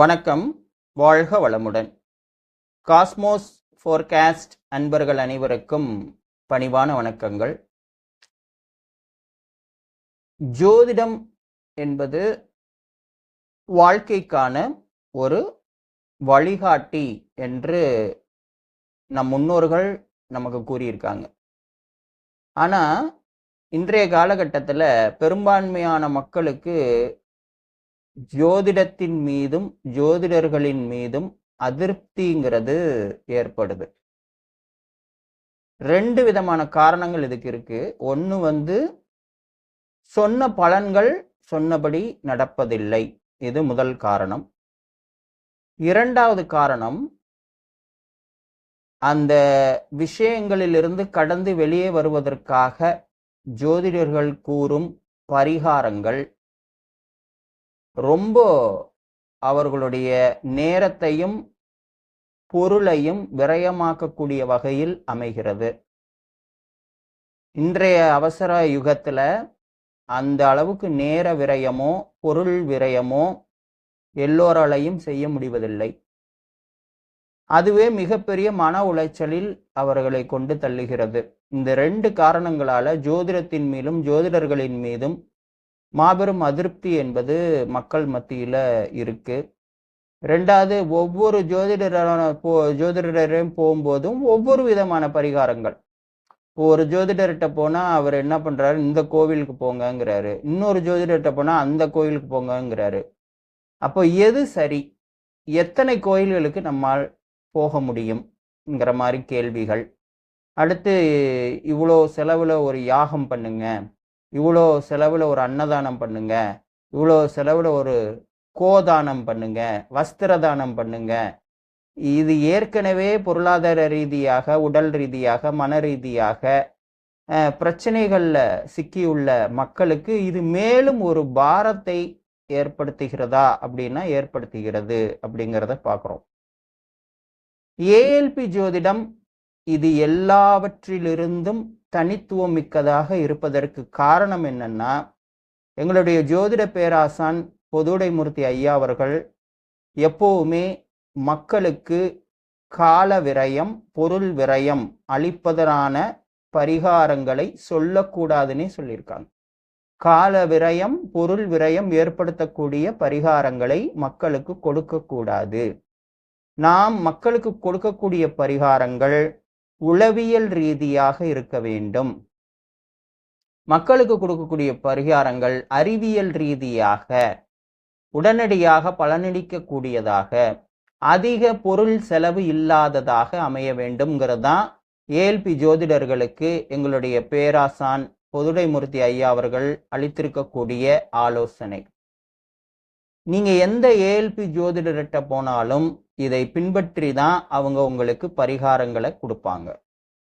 வணக்கம் வாழ்க வளமுடன். காஸ்மோஸ் ஃபோர்காஸ்ட் அன்பர்கள் அனைவருக்கும் பணிவான வணக்கங்கள். ஜோதிடம் என்பது வாழ்க்கைக்கான ஒரு வழிகாட்டி என்று நம் முன்னோர்கள் நமக்கு கூறியிருக்காங்க. ஆனால் இன்றைய காலகட்டத்தில் பெரும்பான்மையான மக்களுக்கு ஜோதிடத்தின் மீதும் ஜோதிடர்களின் மீதும் அதிருப்திங்கிறது ஏற்படுது. ரெண்டு விதமான காரணங்கள் இதுக்கு இருக்கு. ஒன்று வந்து சொன்ன பலன்கள் சொன்னபடி நடப்பதில்லை. இது முதல் காரணம். இரண்டாவது காரணம் அந்த விஷயங்களிலிருந்து கடந்து வெளியே வருவதற்காக ஜோதிடர்கள் கூறும் பரிகாரங்கள் ரொம்ப அவர்களுடைய நேரத்தையும் பொருளையும் விரயமாக்கக்கூடிய வகையில் அமைகிறது. இன்றைய அவசர யுகத்தில் அந்த அளவுக்கு நேர விரயமோ பொருள் விரயமோ எல்லோராலையும் செய்ய முடிவதில்லை. அதுவே மிகப்பெரிய மன உளைச்சலில் அவர்களை கொண்டு தள்ளுகிறது. இந்த ரெண்டு காரணங்களால ஜோதிடத்தின் மீதும் ஜோதிடர்களின் மீதும் மாபெரும் அதிருப்தி என்பது மக்கள் மத்தியில் இருக்கு. ரெண்டாவது ஒவ்வொரு ஜோதிடரான போ ஜோதிடரையும் போகும்போதும் ஒவ்வொரு விதமான பரிகாரங்கள். இப்போ ஒரு ஜோதிடர்கிட்ட போனால் அவர் என்ன பண்ணுறாரு இந்த கோவிலுக்கு போங்கங்கிறாரு. இன்னொரு ஜோதிடர்கிட்ட போனால் அந்த கோவிலுக்கு போங்கங்கிறாரு. அப்போ எது சரி? எத்தனை கோயில்களுக்கு நம்மால் போக முடியும்ங்கிற மாதிரி கேள்விகள். அடுத்து இவ்வளோ செலவில் ஒரு யாகம் பண்ணுங்க. இவ்வளோ செலவில் ஒரு அன்னதானம் பண்ணுங்க. இவ்வளோ செலவில் ஒரு கோதானம் பண்ணுங்க. வஸ்திர தானம் பண்ணுங்க. இது ஏற்கனவே பொருளாதார ரீதியாக உடல் ரீதியாக மன ரீதியாக பிரச்சனைகளில் சிக்கியுள்ள மக்களுக்கு இது மேலும் ஒரு பாரத்தை ஏற்படுத்துகிறதா அப்படின்னா ஏற்படுத்துகிறது அப்படிங்கிறத பார்க்குறோம். ஏஎல்பி ஜோதிடம் இது எல்லாவற்றிலிருந்தும் தனித்துவம் மிக்கதாக இருப்பதற்கு காரணம் என்னன்னா எங்களுடைய ஜோதிட பேராசான் பொதுடைமூர்த்தி ஐயா அவர்கள் எப்போவுமே மக்களுக்கு கால விரயம் பொருள் விரயம் அளிப்பதனான பரிகாரங்களை சொல்லக்கூடாதுன்னே சொல்லியிருக்காங்க. கால விரயம் பொருள் விரயம் ஏற்படுத்தக்கூடிய பரிகாரங்களை மக்களுக்கு கொடுக்கக்கூடாது. நாம் மக்களுக்கு கொடுக்கக்கூடிய பரிகாரங்கள் உளவியல் ரீதியாக இருக்க வேண்டும். மக்களுக்கு கொடுக்கக்கூடிய பரிகாரங்கள் அறிவியல் ரீதியாக உடனடியாக பலனளிக்கக்கூடியதாக அதிக பொருள் செலவு இல்லாததாக அமைய வேண்டும்ங்கிறது தான் ஏஎல்பி ஜோதிடர்களுக்கு எங்களுடைய பேராசான் பொதுடைமூர்த்தி ஐயா அவர்கள் அளித்திருக்கக்கூடிய ஆலோசனை. நீங்கள் எந்த ஏஎல்பி ஜோதிடர்கிட்ட போனாலும் இதை பின்பற்றி தான் அவங்க உங்களுக்கு பரிகாரங்களை கொடுப்பாங்க.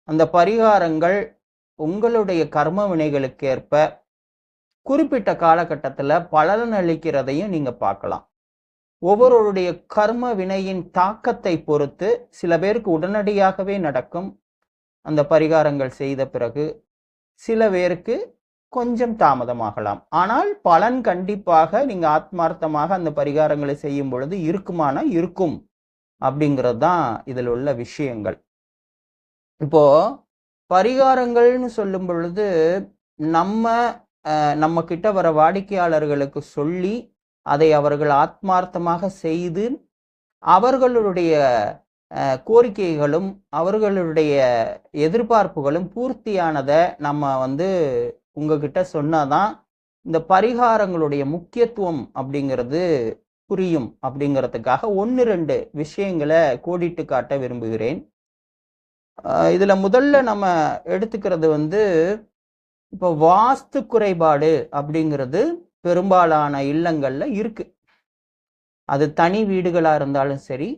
அந்த பரிகாரங்கள் உங்களுடைய கர்ம வினைகளுக்கேற்ப குறிப்பிட்ட காலகட்டத்தில் பலன் அளிக்கிறதையும் நீங்கள் பார்க்கலாம். ஒவ்வொருவருடைய கர்ம வினையின் தாக்கத்தை பொறுத்து சில பேருக்கு உடனடியாகவே நடக்கும். அந்த பரிகாரங்கள் செய்த பிறகு சில பேருக்கு கொஞ்சம் தாமதமாகலாம். ஆனால் பலன் கண்டிப்பாக நீங்க ஆத்மார்த்தமாக அந்த பரிகாரங்களை செய்யும் பொழுது இருக்குமானா இருக்கும். அப்படிங்கிறது தான் இதில் உள்ள விஷயங்கள். இப்போ பரிகாரங்கள்னு சொல்லும் பொழுது நம்ம நம்ம கிட்ட வர வாடிக்கையாளர்களுக்கு சொல்லி அதை அவர்கள் ஆத்மார்த்தமாக செய்து அவர்களுடைய கோரிக்கைகளும் அவர்களுடைய எதிர்பார்ப்புகளும் பூர்த்தியானதை நம்ம வந்து உங்ககிட்ட சொன்னாதான் இந்த பரிகாரங்களுடைய முக்கியத்துவம் அப்படிங்கிறது புரியும் அப்படிங்கிறதுக்காக ஒன்று ரெண்டு விஷயங்களை கோடிட்டு காட்ட விரும்புகிறேன். இதில் இதுல முதல்ல நம்ம எடுத்துக்கிறது வந்து இப்போ வாஸ்து குறைபாடு அப்படிங்கிறது பெரும்பாலான இல்லங்கள்ல இருக்கு. அது தனி வீடுகளா இருந்தாலும் சரி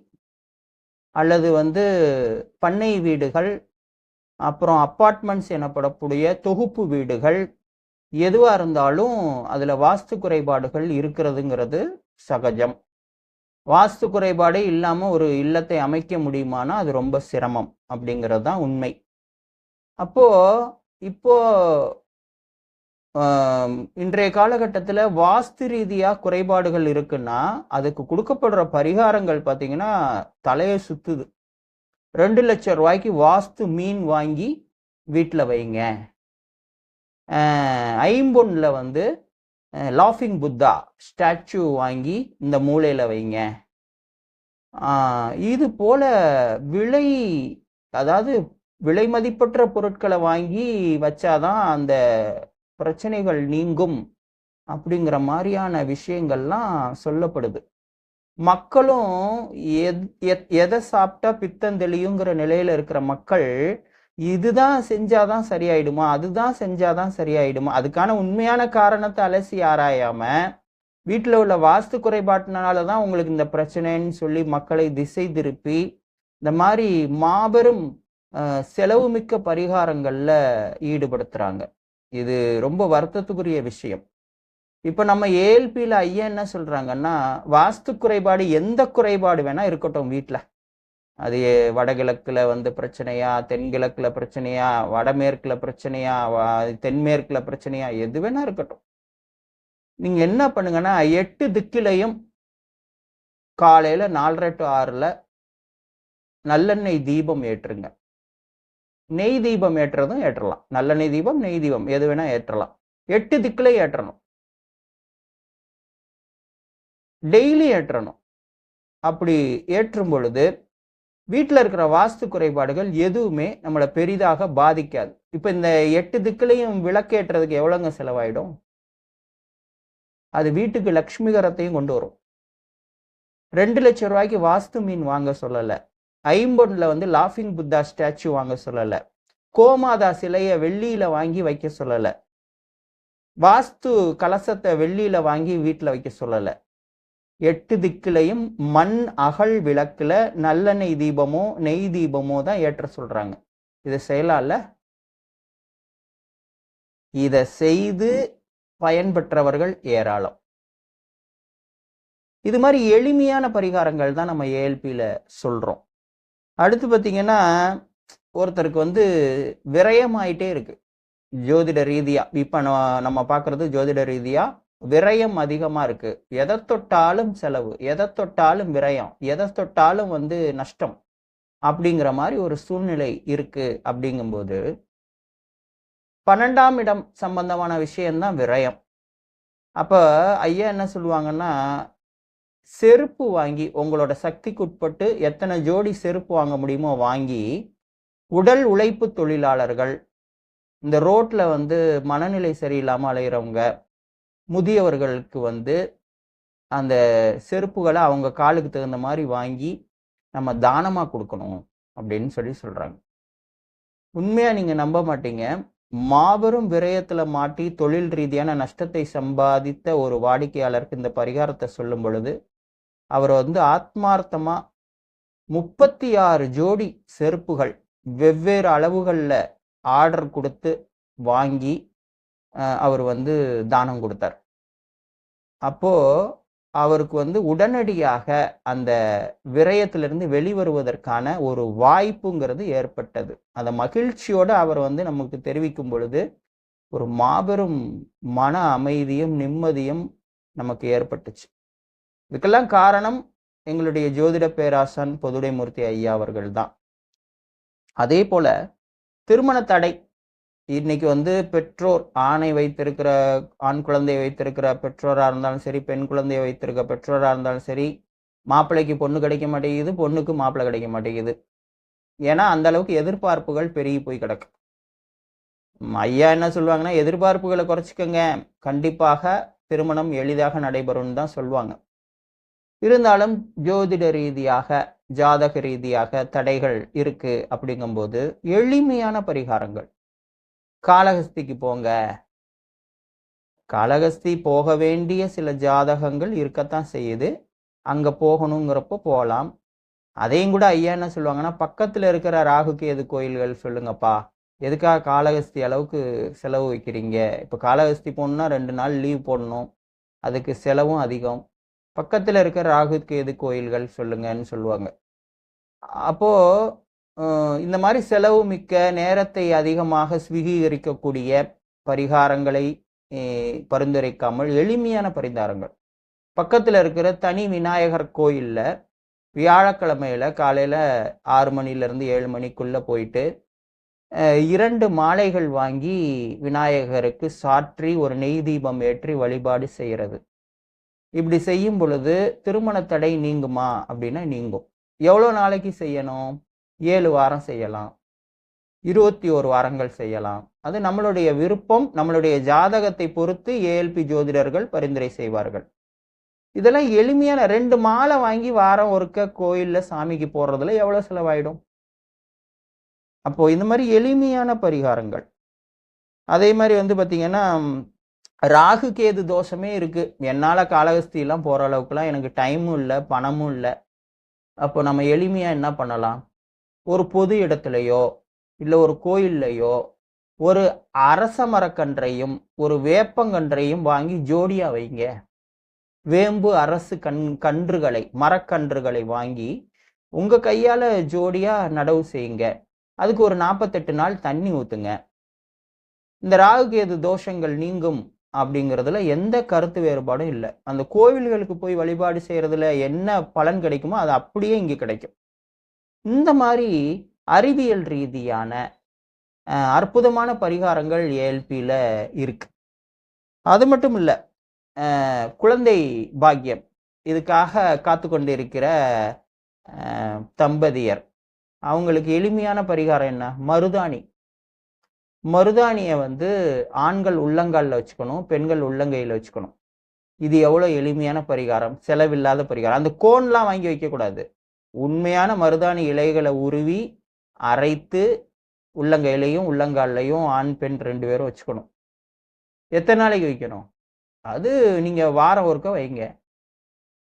அல்லது வந்து பண்ணை வீடுகள் அப்புறம் அப்பார்ட்மெண்ட்ஸ் எனப்படக்கூடிய தொகுப்பு வீடுகள் எதுவாக இருந்தாலும் அதில் வாஸ்து குறைபாடுகள் இருக்கிறதுங்கிறது சகஜம். வாஸ்து குறைபாடே இல்லாமல் ஒரு இல்லத்தை அமைக்க முடியுமானா அது ரொம்ப சிரமம் அப்படிங்கிறது தான் உண்மை. அப்போ இப்போ இன்றைய காலகட்டத்தில் வாஸ்து ரீதியாக குறைபாடுகள் இருக்குன்னா அதுக்கு கொடுக்கப்படுற பரிகாரங்கள் பார்த்தீங்கன்னா தலையை சுத்துது. ரெண்டு லட்சம் ரூபாய்க்கு வாஸ்து மீன் வாங்கி வீட்டில் வைங்க. ஐம்பொன்னில் வந்து லாஃபிங் புத்தா ஸ்டாச்சு வாங்கி இந்த மூலையில் வைங்க. இது போல விலை அதாவது விலை மதிப்பற்ற பொருட்களை வாங்கி வச்சாதான் அந்த பிரச்சனைகள் நீங்கும் அப்படிங்கிற மாதிரியான விஷயங்கள்லாம் சொல்லப்படுது. மக்களும் எத்- எத்- எதை சாப்பிட்டா பித்தம் தெளியுங்கிற நிலையில இருக்கிற மக்கள் இதுதான் செஞ்சாதான் சரியாயிடுமா? அதுதான் செஞ்சாதான் சரியாயிடுமா? அதுக்கான உண்மையான காரணத்தை அலசி ஆராயாம வீட்டில் உள்ள வாஸ்து குறைபாட்டினால தான் உங்களுக்கு இந்த பிரச்சனைன்னு சொல்லி மக்களை திசை திருப்பி இந்த மாதிரி மாபெரும் செலவுமிக்க பரிகாரங்கள்ல ஈடுபடுத்துறாங்க. இது ரொம்ப வருத்தத்துக்குரிய விஷயம். இப்போ நம்ம ஏஎல்பியில் ஐயா என்ன சொல்கிறாங்கன்னா வாஸ்து குறைபாடு எந்த குறைபாடு வேணால் இருக்கட்டும் வீட்டில் அது வடகிழக்கில் வந்து பிரச்சனையா தென்கிழக்கில் பிரச்சனையா வடமேற்கில் பிரச்சனையா தென்மேற்கில் பிரச்சனையா எது வேணால் இருக்கட்டும். நீங்கள் என்ன பண்ணுங்கன்னா எட்டு திக்கிலையும் காலையில் நாலரை டு ஆறில் நல்லெண்ணெய் தீபம் ஏற்றுங்க. நெய் தீபம் ஏற்றுறதும் ஏற்றலாம். நல்லெண்ணெய் தீபம் நெய் தீபம் எது வேணால் ஏற்றலாம். எட்டு திக்கில ஏற்றணும். டெய்லி ஏற்றணும். அப்படி ஏற்றும் பொழுது வீட்டில் இருக்கிற வாஸ்து குறைபாடுகள் எதுவுமே நம்மளை பெரிதாக பாதிக்காது. இப்போ இந்த எட்டு திக்குலையும் விளக்கேற்றுறதுக்கு எவ்வளோங்க செலவாயிடும்? அது வீட்டுக்கு லக்ஷ்மிகரத்தையும் கொண்டு வரும். ரெண்டு லட்சம் ரூபாய்க்கு வாஸ்து மீன் வாங்க சொல்லலை. ஐம்பொன்ல வந்து லாஃபிங் புத்தா ஸ்டாச்சு வாங்க சொல்லலை. கோமாதா சிலையை வெள்ளியில வாங்கி வைக்க சொல்லலை. வாஸ்து கலசத்தை வெள்ளியில வாங்கி வீட்டில் வைக்க சொல்லலை. எட்டு திக்கிலையும் மண் அகல் விளக்கில் நல்லெண்ணெய் தீபமோ நெய் தீபமோ தான் ஏற்ற சொல்றாங்க. இதை செய்யலாம்ல? இதை செய்து பயன்பெற்றவர்கள் ஏராளம். இது மாதிரி எளிமையான பரிகாரங்கள் தான் நம்ம ஏஎல்பியில் சொல்கிறோம் அடுத்து பார்த்தீங்கன்னா ஒருத்தருக்கு வந்து விரயமாயிட்டே இருக்கு. ஜோதிட ரீதியாக இப்போ நம்ம பார்க்கறது ஜோதிட ரீதியாக விரயம் அதிகமாக இருக்குது எதை தொட்டாலும் செலவு எதை தொட்டாலும் விரயம் எதை தொட்டாலும் வந்து நஷ்டம் அப்படிங்கிற மாதிரி ஒரு சூழ்நிலை இருக்குது அப்படிங்கும்போது பன்னெண்டாம் இடம் சம்பந்தமான விஷயம்தான் விரயம். அப்போ ஐயா என்ன சொல்லுவாங்கன்னா செருப்பு வாங்கி உங்களோட சக்திக்கு உட்பட்டு எத்தனை ஜோடி செருப்பு வாங்க முடியுமோ வாங்கி உடல் உழைப்பு தொழிலாளர்கள் இந்த ரோட்டில் வந்து மனநிலை சரியில்லாமல் அலையிறவங்க முதியவர்களுக்கு வந்து அந்த செருப்புகளை அவங்க காலுக்கு தகுந்த மாதிரி வாங்கி நம்ம தானமாக கொடுக்கணும் அப்படின்னு சொல்லி சொல்கிறாங்க உண்மையாக நீங்கள் நம்ப மாட்டீங்க. மாபெரும் விரயத்தில் மாட்டி தொழில் ரீதியான நஷ்டத்தை சம்பாதித்த ஒரு வாடிக்கையாளருக்கு இந்த பரிகாரத்தை சொல்லும் பொழுது அவர் வந்து ஆத்மார்த்தமாக முப்பத்தி ஆறு ஜோடி செருப்புகள் வெவ்வேறு அளவுகளில் ஆர்டர் கொடுத்து வாங்கி அவர் வந்து தானம் கொடுத்தார். அப்போ அவருக்கு வந்து உடனடியாக அந்த விரயத்திலிருந்து வெளிவருவதற்கான ஒரு வாய்ப்புங்கிறது ஏற்பட்டது. அந்த மகிழ்ச்சியோடு அவர் வந்து நமக்கு தெரிவிக்கும் பொழுது ஒரு மாபெரும் மன அமைதியும் நிம்மதியும் நமக்கு ஏற்பட்டுச்சு. இதுக்கெல்லாம் காரணம் எங்களுடைய ஜோதிட பேராசன் பொதுடைமூர்த்தி ஐயா அவர்கள் தான். அதே போல திருமண தடை இன்னைக்கு வந்து பெற்றோர் ஆணை வைத்திருக்கிற ஆண் குழந்தை வைத்திருக்கிற பெற்றோராக இருந்தாலும் சரி பெண் குழந்தையை வைத்திருக்க பெற்றோராக இருந்தாலும் சரி மாப்பிள்ளைக்கு பொண்ணு கிடைக்க மாட்டேங்குது பொண்ணுக்கு மாப்பிள்ளை கிடைக்க மாட்டேங்குது. ஏன்னா அந்த அளவுக்கு எதிர்பார்ப்புகள் பெருகி போய் கிடக்கு. ஐயா என்ன சொல்லுவாங்கன்னா எதிர்பார்ப்புகளை குறைச்சிக்கோங்க. கண்டிப்பாக திருமணம் எளிதாக நடைபெறும்னு தான் சொல்லுவாங்க. இருந்தாலும் ஜோதிட ரீதியாக ஜாதக ரீதியாக தடைகள் இருக்கு அப்படிங்கும்போது எளிமையான பரிகாரங்கள். காளஹஸ்திக்கு போங்க. காலகஸ்தி போக வேண்டிய சில ஜாதகங்கள் இருக்கத்தான் செய்யுது. அங்க போகணுங்கிறப்போ போகலாம் அதையும் கூட ஐயா என்ன சொல்லுவாங்கன்னா பக்கத்துல இருக்கிற ராகுக்கு எது கோயில்கள் சொல்லுங்கப்பா. எதுக்காக காலகஸ்தி அளவுக்கு செலவு வைக்கிறீங்க? இப்போ காலகஸ்தி போகணுன்னா ரெண்டு நாள் லீவ் போடணும். அதுக்கு செலவும் அதிகம். பக்கத்துல இருக்கிற ராகுக்கு எது கோயில்கள் சொல்லுங்கன்னு சொல்லுவாங்க. அப்போது இந்த மாதிரி செலவு மிக்க நேரத்தை அதிகமாக சுவீகரிக்கக்கூடிய பரிகாரங்களை பரிந்துரைக்காமல் எளிமையான பரிகாரங்கள் பக்கத்தில் இருக்கிற தனி விநாயகர் கோயிலில் வியாழக்கிழமையில காலையில் ஆறு மணிலேருந்து ஏழு மணிக்குள்ளே போயிட்டு இரண்டு மாலைகள் வாங்கி விநாயகருக்கு சாற்றி ஒரு நெய் தீபம் ஏற்றி வழிபாடு செய்கிறது இப்படி செய்யும் பொழுது திருமண தடை நீங்குமா? அப்படின்னா நீங்கும். எவ்வளோ நாளைக்கு செய்யணும்? ஏழு வாரம் செய்யலாம். இருபத்தி ஒரு வாரங்கள் செய்யலாம். அது நம்மளுடைய விருப்பம் நம்மளுடைய ஜாதகத்தை பொறுத்து ஏஎல்பி ஜோதிடர்கள் பரிந்துரை செய்வார்கள். இதெல்லாம் எளிமையான ரெண்டு மாலை வாங்கி வாரம் ஒருக்க கோயிலில் சாமிக்கு போடுறதுல எவ்வளோ செலவாயிடும்? அப்போ இந்த மாதிரி எளிமையான பரிகாரங்கள். அதே மாதிரி வந்து பார்த்தீங்கன்னா ராகு கேது தோஷமே இருக்கு. என்னால் காலகஸ்தியெல்லாம் போகிற அளவுக்குலாம் எனக்கு டைமும் இல்லை பணமும் இல்லை. அப்போ நம்ம எளிமையாக என்ன பண்ணலாம்? ஒரு பொது இடத்துலையோ இல்லை ஒரு கோயில்லையோ ஒரு அரச மரக்கன்றையும் ஒரு வேப்பங்கன்றையும் வாங்கி ஜோடியா வைங்க. வேம்பு அரசு கண் கன்றுகளை மரக்கன்றுகளை வாங்கி உங்க கையால ஜோடியா நடவு செய்யுங்க. அதுக்கு ஒரு நாற்பத்தெட்டு நாள் தண்ணி ஊத்துங்க. இந்த ராகுகேது தோஷங்கள் நீங்கும் அப்படிங்கிறதுல எந்த கருத்து வேறுபாடும் இல்லை. அந்த கோவில்களுக்கு போய் வழிபாடு செய்யறதுல என்ன பலன் கிடைக்குமோ அது அப்படியே இங்கே கிடைக்கும். இந்த மாதிரி அறிவியல் ரீதியான அற்புதமான பரிகாரங்கள் ஏஎல்பியில் இருக்கு. அது மட்டும் இல்லை குழந்தை பாக்கியம். இதுக்காக காத்து கொண்டிருக்கிற தம்பதியர். அவங்களுக்கு எளிமையான பரிகாரம் என்ன? மருதாணி. மருதாணியை வந்து ஆண்கள் உள்ளங்காலில் வச்சுக்கணும் பெண்கள் உள்ளங்கையில் வச்சுக்கணும். இது எவ்வளோ எளிமையான பரிகாரம் செலவில்லாத பரிகாரம். அந்த கோன்லாம் வாங்கி வைக்கக்கூடாது உண்மையான மருதாணி இலைகளை உருவி அரைத்து உள்ளங்கையிலையும் உள்ளங்கால்லையும் ஆண் பெண் ரெண்டு பேரும் வச்சுக்கணும். எத்தனை நாளைக்கு வைக்கணும்? அது நீங்கள் வாரம் ஒருக்க வைங்க.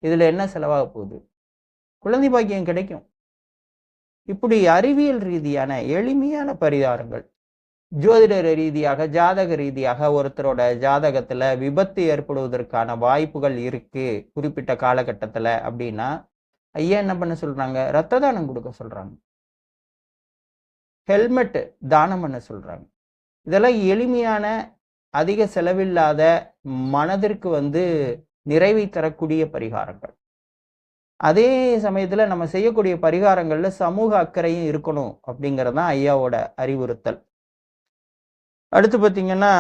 இதில் என்ன செலவாக போகுது? குழந்தை பாக்கியம் கிடைக்கும். இப்படி அறிவியல் ரீதியான எளிமையான பரிகாரங்கள் ஜோதிடர் ரீதியாக ஜாதக ரீதியாக ஒருத்தரோட ஜாதகத்தில் விபத்து ஏற்படுவதற்கான வாய்ப்புகள் இருக்குது குறிப்பிட்ட காலகட்டத்தில் அப்படின்னா ஐயா என்ன பண்ண சொல்றாங்க? ரத்த தானம் கொடுக்க சொல்றாங்க. ஹெல்மெட்டு தானம் பண்ண சொல்றாங்க. இதெல்லாம் எளிமையான அதிக செலவில்லாத மனதிற்கு வந்து நிறைவை தரக்கூடிய பரிகாரங்கள். அதே சமயத்தில் நம்ம செய்யக்கூடிய பரிகாரங்களில் சமூக அக்கறையும் இருக்கணும் அப்படிங்கிறது தான் ஐயாவோட அறிவுறுத்தல். அடுத்து பார்த்தீங்கன்னா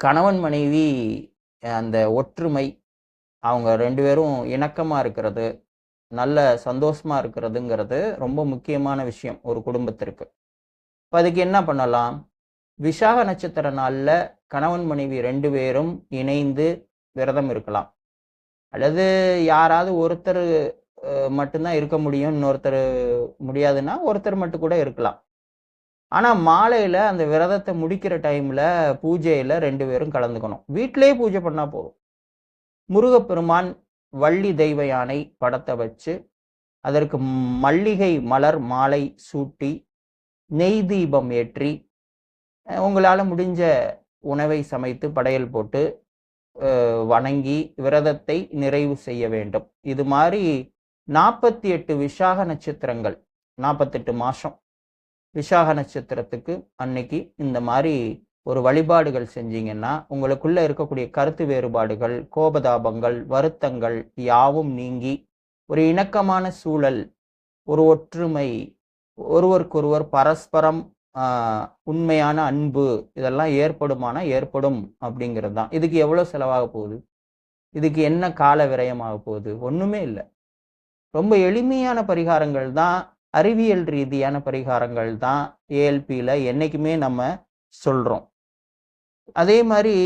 கணவன் மனைவி அந்த ஒற்றுமை அவங்க ரெண்டு பேரும் இணக்கமாக இருக்கிறது நல்ல சந்தோஷமாக இருக்கிறதுங்கிறது ரொம்ப முக்கியமான விஷயம் ஒரு குடும்பத்திற்கு. இப்போ அதுக்கு என்ன பண்ணலாம்? விசாக நட்சத்திர நாளில் கணவன் மனைவி ரெண்டு பேரும் இணைந்து விரதம் இருக்கலாம். அல்லது யாராவது ஒருத்தர் மட்டும்தான் இருக்க முடியும். இன்னொருத்தர் முடியாதுன்னா ஒருத்தர் மட்டும் கூட இருக்கலாம். ஆனால் மாலையில் அந்த விரதத்தை முடிக்கிற டைமில் பூஜையில் ரெண்டு பேரும் கலந்துக்கணும். வீட்டிலேயே பூஜை பண்ணால் போதும். முருகப்பெருமான் வள்ளி தெய்வ யானை படத்தை வச்சு அதற்கு மல்லிகை மலர் மாலை சூட்டி நெய் தீபம் ஏற்றி உங்களால் முடிஞ்ச உணவை சமைத்து படையல் போட்டு வணங்கி விரதத்தை நிறைவு செய்ய வேண்டும். இது மாதிரி நாற்பத்தி எட்டு விசாக நட்சத்திரங்கள் நாற்பத்தெட்டு மாதம் விசாக நட்சத்திரத்துக்கு அன்னைக்கு இந்த மாதிரி ஒரு வழிபாடுகள் செஞ்சீங்கன்னா உங்களுக்குள்ள இருக்கக்கூடிய கருத்து வேறுபாடுகள் கோபதாபங்கள் வருத்தங்கள் யாவும் நீங்கி ஒரு இணக்கமான சூழல் ஒரு ஒற்றுமை ஒருவருக்கொருவர் பரஸ்பரம் உண்மையான அன்பு இதெல்லாம் ஏற்படுமானா ஏற்படும் அப்படிங்கிறது தான். இதுக்கு எவ்வளோ செலவாக போகுது? இதுக்கு என்ன கால விரயமாக போகுது? ஒன்றுமே இல்லை. ரொம்ப எளிமையான பரிகாரங்கள் தான் அறிவியல் ரீதியான பரிகாரங்கள் தான் ஏஎல்பியில் என்றைக்குமே நம்ம சொல்கிறோம் அதே மாதிரி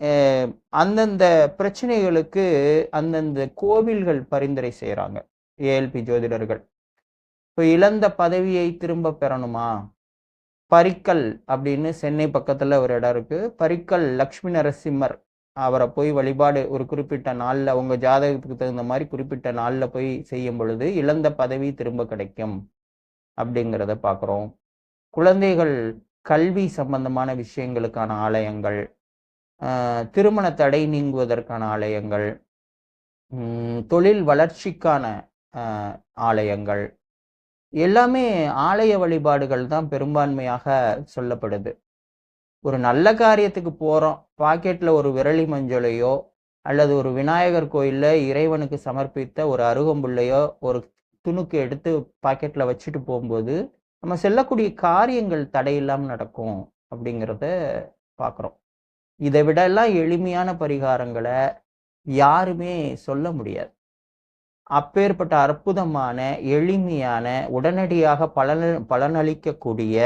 அஹ், அந்தந்த பிரச்சனைகளுக்கு அந்தந்த கோவில்கள் பரிந்துரை செய்கிறாங்க ஏஎல்பி ஜோதிடர்கள். இப்போ இழந்த பதவியை திரும்ப பெறணுமா? பரிக்கல் அப்படின்னு சென்னை பக்கத்தில் ஒரு இடம் இருக்கு. பரிக்கல் லக்ஷ்மி நரசிம்மர் அவரை போய் வழிபாடு ஒரு குறிப்பிட்ட நாளில் உங்கள் ஜாதகத்துக்கு தகுந்த மாதிரி குறிப்பிட்ட நாளில் போய் செய்யும் பொழுது இழந்த பதவி திரும்ப கிடைக்கும் அப்படிங்கிறத பார்க்குறோம் குழந்தைகள் கல்வி சம்பந்தமான விஷயங்களுக்கான ஆலயங்கள் திருமண தடை நீங்குவதற்கான ஆலயங்கள் தொழில் வளர்ச்சிக்கான ஆலயங்கள். எல்லாமே ஆலய வழிபாடுகள் தான் பெரும்பான்மையாக சொல்லப்படுது. ஒரு நல்ல காரியத்துக்கு போகிறோம் பாக்கெட்டில் ஒரு விரலி மஞ்சளையோ அல்லது ஒரு விநாயகர் கோயிலில் இறைவனுக்கு சமர்ப்பித்த ஒரு அருகம்புல்லையோ ஒரு துணுக்கு எடுத்து பாக்கெட்டில் வச்சுட்டு போகும்போது நம்ம செல்லக்கூடிய காரியங்கள் தடையில்லாமல் நடக்கும் அப்படிங்கிறத பார்க்குறோம் இதை விடலாம் எளிமையான பரிகாரங்களை யாருமே சொல்ல முடியாது. அப்பேற்பட்ட அற்புதமான எளிமையான உடனடியாக பலன பலனளிக்கக்கூடிய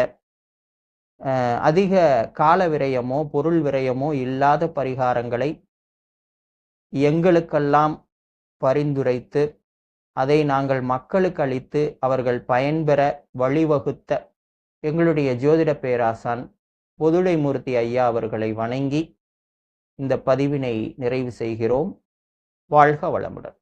அதிக கால விரயமோ பொருள் விரயமோ இல்லாத பரிகாரங்களை எங்களுக்கெல்லாம் பரிந்துரைத்து அதை நாங்கள் மக்களுக்கு அளித்து அவர்கள் பயன்பெற வழிவகுத்த எங்களுடைய ஜோதிட பேராசான் பொதுடைமூர்த்தி ஐயா அவர்களை வணங்கி இந்த பதிவினை நிறைவு செய்கிறோம். வாழ்க வளமுடன்.